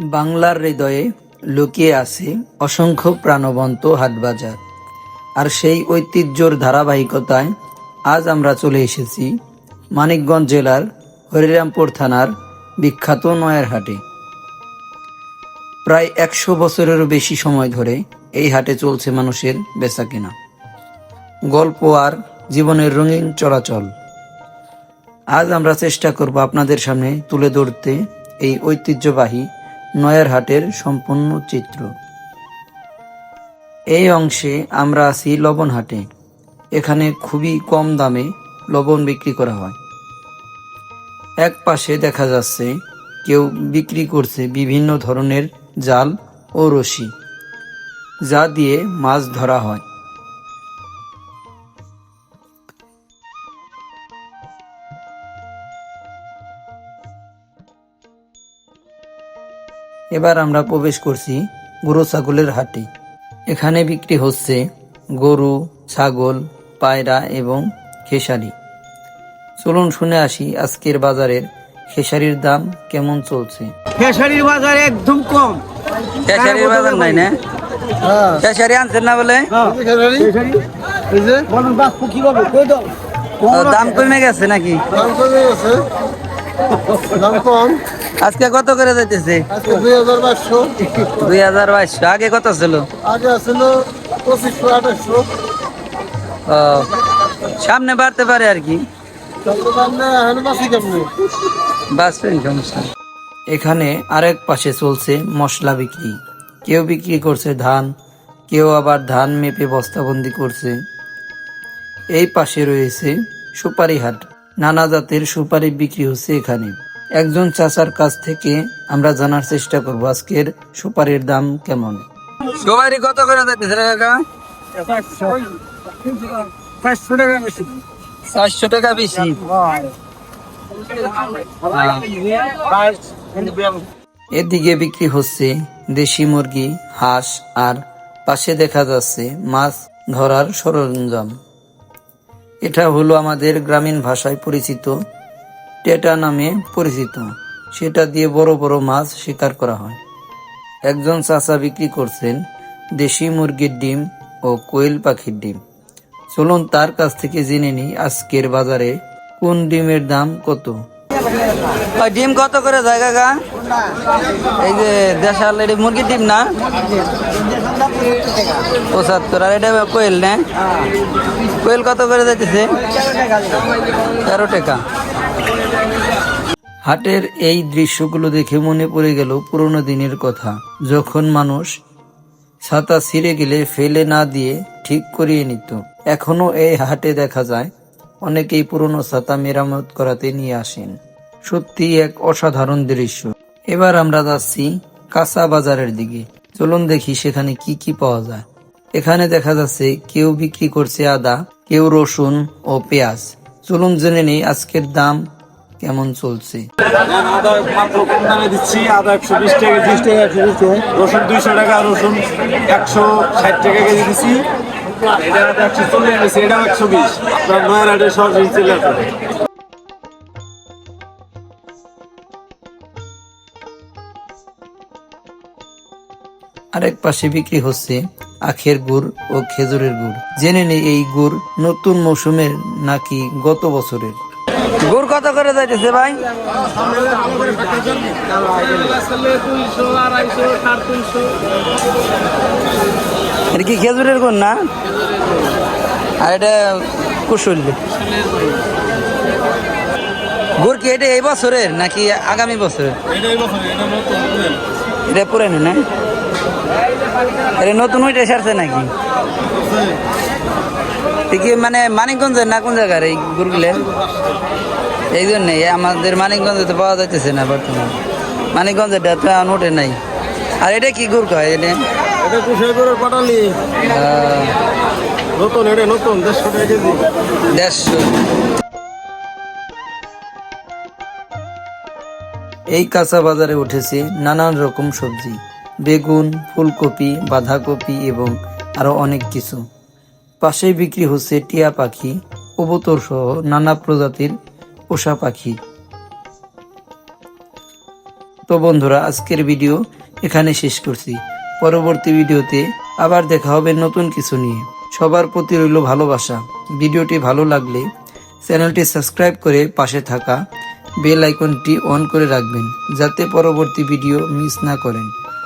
বাংলার হৃদয়ে লুকিয়ে আছে অসংখ্য প্রাণবন্ত হাটবাজার। আর সেই ঐতিহ্যর ধারাবাহিকতায় আজ আমরা চলে এসেছি মানিকগঞ্জ জেলার হরিরামপুর থানার বিখ্যাত নয়ার হাটে প্রায় একশো বছরেরও বেশি সময় ধরে এই হাটে চলছে মানুষের বেচাকেনা। গল্প আর জীবনের রঙিন চলাচল। আজ আমরা চেষ্টা করব আপনাদের সামনে তুলে ধরতে এই ঐতিহ্যবাহী নয়ার হাটের সম্পূর্ণ চিত্র। এই অংশে আমরা আছি লবণ হাটে এখানে খুবই কম দামে লবণ বিক্রি করা হয়। এক পাশে দেখা যাচ্ছে কেউ বিক্রি করছে বিভিন্ন ধরনের জাল ও রশি, যা দিয়ে মাছ ধরা হয়। এবার আমরা প্রবেশ করছি গরু ছাগলের হাটে। এখানে বিক্রি হচ্ছে গরু ছাগল পায়রা এবং খেসারি। চলুন শুনে আসি আজকের বাজারের খেসারির দাম কেমন চলছে। খেসারির বাজার একদম কম। খেসারির বাজার নাই না? হ্যাঁ। খেসারি আনছেন না বলে? খেসারি? এই যে? বলুন বাপু কি করবে কই দাও? ও, দাম কমে গেছে নাকি? দাম কমে গেছে। দাম কম আজকে কত করে যাইতেছে? দুই হাজার পাঁচশো দুই হাজার বাইশশো। আগে কত ছিল? আগে ছিল পঁচিশশো আঠাশশো। ও, সামনে বাড়তে পারে আর কি। এখানে আরেক পাশে চলছে মশলা বিক্রি। কেউ বিক্রি করছে ধান কেউ আবার ধান মেপে বস্তাবন্দি করছে। এই পাশে রয়েছে সুপারি হাট। নানা জাতের সুপারি বিক্রি হচ্ছে এখানে। একজন চাচার কাছ থেকে আমরা জানার চেষ্টা করব আজকের সুপারির দাম কেমন। সুপারি কত করে যাইতেছে কাকা? পাঁচশো টাকা বেশি চারশো টাকা বেশি। এদিকে বিক্রি হচ্ছে দেশি মুরগি হাঁস আর পাশে দেখা যাচ্ছে মাছ ধরার সরঞ্জাম। এটা হলো আমাদের গ্রামীণ ভাষায় পরিচিত। টেটা নামে পরিচিত। সেটা দিয়ে বড় বড় মাছ শিকার করা হয়। একজন চাচা বিক্রি করছেন দেশি মুরগির ডিম ও কোয়েল পাখির ডিম। চলুন তার কাছ থেকে জেনে নিই আজকের বাজারে কোন ডিমের দাম কত। ডিম কত করে যায় কাকা এই যে দেশাল, এটা মুরগির ডিম না? পঁচাত্তর, আর এটা কোয়েল না? কোয়েল কত করে যাইতেছে? তেরো টাকা। হাটের এই দৃশ্যগুলো দেখে মনে পড়ে গেল পুরোনো দিনের কথা। যখন মানুষ ছাতা ছিঁড়ে গেলে ফেলে না দিয়ে ঠিক করিয়ে নিত। এখনও এই হাটে দেখা যায়, অনেকেই পুরনো ছাতা মেরামত করাতে নিয়ে আসেন। সত্যি এক অসাধারণ দৃশ্য। এবার আমরা যাচ্ছি কাঁচা বাজারের দিকে। চলুন দেখি সেখানে কি কি পাওয়া যায়। এখানে দেখা যাচ্ছে কেউ বিক্রি করছে আদা, কেউ রসুন ও পেঁয়াজ। চলুন জেনে নেই আজকের দাম কেমন চলছে। আরেক পাশে বিক্রি হচ্ছে আখের গুড় ও খেজুরের গুড়। জেনে নেই এই গুড় নতুন মৌসুমের নাকি গত বছরের? গুড় কত করে যাইতেছে ভাই? এটা কি খেজুরের গুড় না? আর এটা কুশল গুড়। কি এটা এই বছরের নাকি আগামী বছরের? এটা পুরানো না? এটা নতুন ওইটা সারছে নাকি? কি মানে মানিকগঞ্জের না কোন জায়গার এই গুড়গুলো এই জন্যে আমাদের মানিকগঞ্জে তো পাওয়া যাইতেছে না বর্তমানে। মানিকগঞ্জেরটা তো এখন ওঠে নাই। আর এটা কি গুড় কয় এটা? এটা পাটালি। নতুন এটা নতুন দেড়শো টাকা কেজি। দেড়শো। এই কাঁচা বাজারে উঠেছে নানান রকম সবজি। বেগুন, ফুলকপি, বাঁধাকপি এবং আরও অনেক কিছু। পাশেই বিক্রি হচ্ছে টিয়া পাখি, কবুতর সহ নানা প্রজাতির পোষা পাখি। তো বন্ধুরা, আজকের ভিডিও এখানে শেষ করছি। পরবর্তী ভিডিওতে আবার দেখা হবে নতুন কিছু নিয়ে। সবার প্রতি রইল ভালোবাসা। ভিডিওটি ভালো লাগলে চ্যানেলটি সাবস্ক্রাইব করে পাশে থাকা বেল আইকনটি অন করে রাখবেন, যাতে পরবর্তী ভিডিও মিস না করেন।